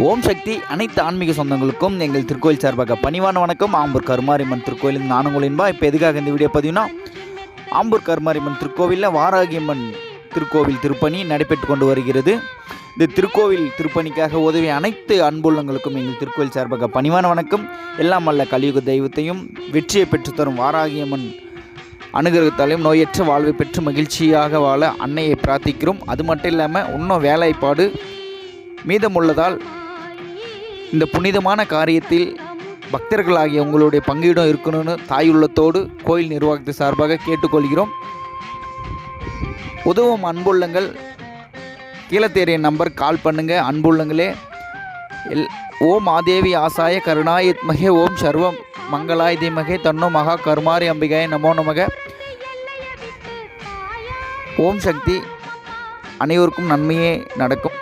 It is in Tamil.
ஓம் சக்தி அனைத்து ஆன்மீக சொந்தங்களுக்கும் எங்கள் திருக்கோயில் சார்பாக பணிவான வணக்கம். ஆம்பூர் கருமாரியம்மன் திருக்கோயில் நானுங்களின்பா இப்போ எதுக்காக இந்த வீடியோ பதிவுனா ஆம்பூர் கருமாரியம்மன் திருக்கோவிலில் வாராகியம்மன் திருக்கோவில் திருப்பணி நடைபெற்று கொண்டு வருகிறது. இந்த திருக்கோவில் திருப்பணிக்காக உதவிய அனைத்து அன்புள்ளங்களுக்கும் எங்கள் திருக்கோயில் சார்பாக பணிவான வணக்கம். எல்லாம் வல்ல கலியுக தெய்வத்தையும் வெற்றியை பெற்றுத்தரும் வாராகியம்மன் அனுகிரகத்தாலையும் நோயற்ற வாழ்வை பெற்று மகிழ்ச்சியாக வாழ அன்னையை பிரார்த்திக்கிறோம். அது மட்டும் இல்லாமல் இன்னும் வேலைப்பாடு மீதமுள்ளதால் இந்த புனிதமான காரியத்தில் பக்தர்களாகிய உங்களுடைய பங்கீடம் இருக்கணும்னு தாயுள்ளத்தோடு கோயில் நிர்வாகத்தை சார்பாக கேட்டுக்கொள்கிறோம். உதவும் அன்புள்ளங்கள் கீழத்தேரிய நம்பர் கால் பண்ணுங்கள் அன்புள்ளங்களே எல் ஓம் ஆதேவி ஆசாய கருணாயத்மகே ஓம் சர்வம் மங்களாய் தீமகே தன்னோ மகா கருமாரி அம்பிகாய நமோ நமக. ஓம் சக்தி அனைவருக்கும் நன்மையே நடக்கும்.